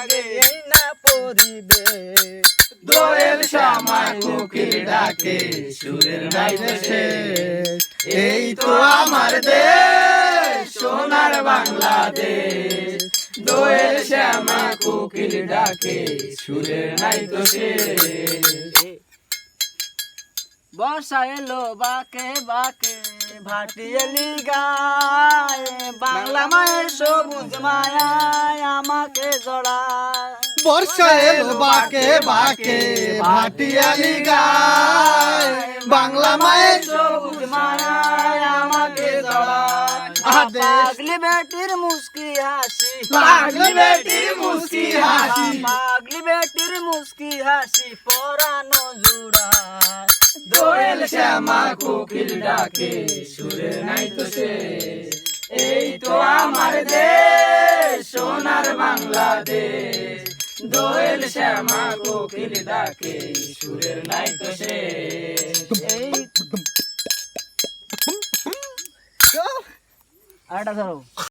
লাগে। এই না পরিবেশ দোয়েল শ্যামায় কোকিল ডাকে সুরের নাই দেশে এই তো আমার দেশ সোনার বাংলাদেশ। দোয়েল শ্যামা কোকিল ডাকে সুরের নাই বর্ষা এলো বাকে বাকে বাংলা মায়ের সবুজ আমাকে জড়ায় বর্ষা এল বাকে বাকে ভাটিয়ালি গায়। বাংলা মায়ের সবুজ মায়ায় আমাকে। পাগলি বেটির মুস্কি হাসি। পাগলি বেটির মুস্কি হাসি। পাগলি বেটির মুস্কি হাসি পরানো জুড়ায় দোয়েল শ্যামা কোকিল ডাকে সুরের নাই তো শেষ এই তো আমার দেশ সোনার বাংলাদেশ। দোয়েল শ্যামা কোকিল ডাকে সুরের নাই তো শেষ। এই আরেকটা ধরো।